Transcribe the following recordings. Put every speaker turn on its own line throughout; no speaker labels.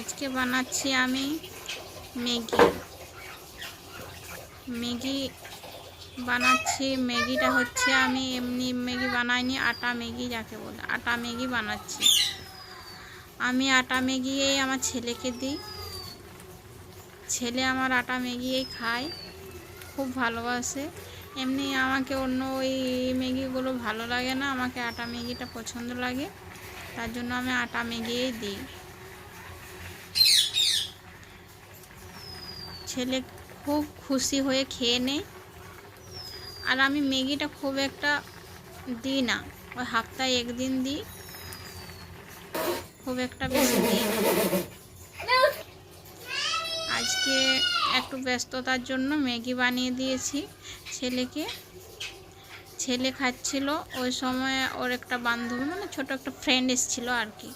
আজকে বানাচ্ছি আমি ম্যাগি। ম্যাগি বানাচ্ছি, ম্যাগিটা হচ্ছে আমি এমনি ম্যাগি বানাইনি, আটা ম্যাগি যাকে বলে, আটা ম্যাগি বানাচ্ছি। আমি আটা ম্যাগিয়েই আমার ছেলেকে দিই। ছেলে আমার আটা ম্যাগিয়েই খায়, খুব ভালোবাসে। এমনি আমাকে অন্য ওই ম্যাগিগুলো ভালো লাগে না, আমাকে আটা ম্যাগিটা পছন্দ লাগে। তার জন্য আমি আটা ম্যাগিই দিই। ছেলে খুব খুশি হয়ে খেয়ে নেয় আর আমি ম্যাগিটা খুব একটা দিই না ওই সপ্তাহে একদিন দিই। খুব একটা বেশি দিই না। আজকে একটু ব্যস্ততার জন্য ম্যাগি বানিয়ে দিয়েছি ছেলেকে। ছেলে খাচ্ছিল ওই সময় ওর একটা বান্ধবী মানে ছোট একটা ফ্রেন্ড এসেছিল আর কি।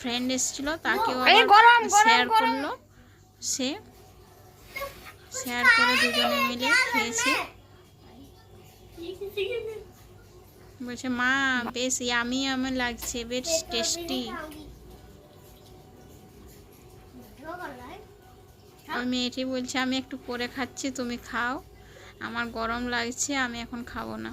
ফ্রেন্ড এসেছিল তাকেও শেয়ার করল। সে শেয়ার করে দুজনে মিলে খেয়েছি। বলছে, মা, বেশ, ইয়ামি ইয়ামি লাগছে, বেশ টেস্টি। ওই মেয়েটি বলছে, আমি একটু করে খাচ্ছি, তুমি খাও। আমার গরম লাগছে, আমি এখন খাব না।